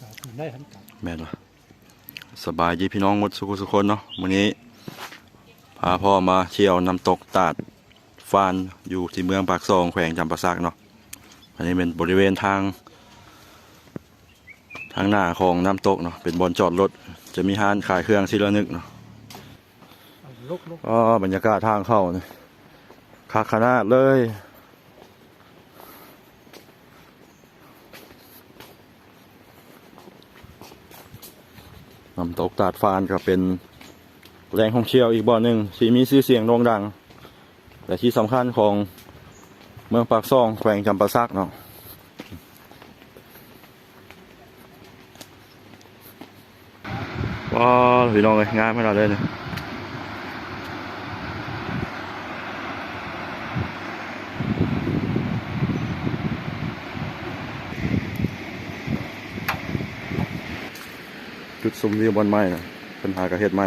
ก็คือได้ทั้งกับแม่นวะสบายดีพี่น้องหมดสุขสุขคนเนาะวันนี้ พาพ่อมาเที่ยวน้ำตกตาดฟานอยู่ที่เมืองปากซองแขวงจำปาสักเนาะอันนี้เป็นบริเวณทาง ทางหน้าของน้ำตกเนาะเป็นบอนจอดรถจะมีห้านขายเครื่องที่ระนึกเนาะเอาลกลกอ๋อบรรยากาศทางเข้านี่คักขนาดเลย น้ำตกตาดฟานก็เป็นแหล่งท่องเที่ยวอีกบ่อหนึ่งที่มีชื่อเสียงโด่งดังแต่ที่สำคัญของเมืองปากซ่องแขวงจำปาซักเนาะว้าวพี่น้องเลยงามขนาดเลยเนี่ย จุดสมวิวบนไม้นะปัญหากระเฮ็ดไม้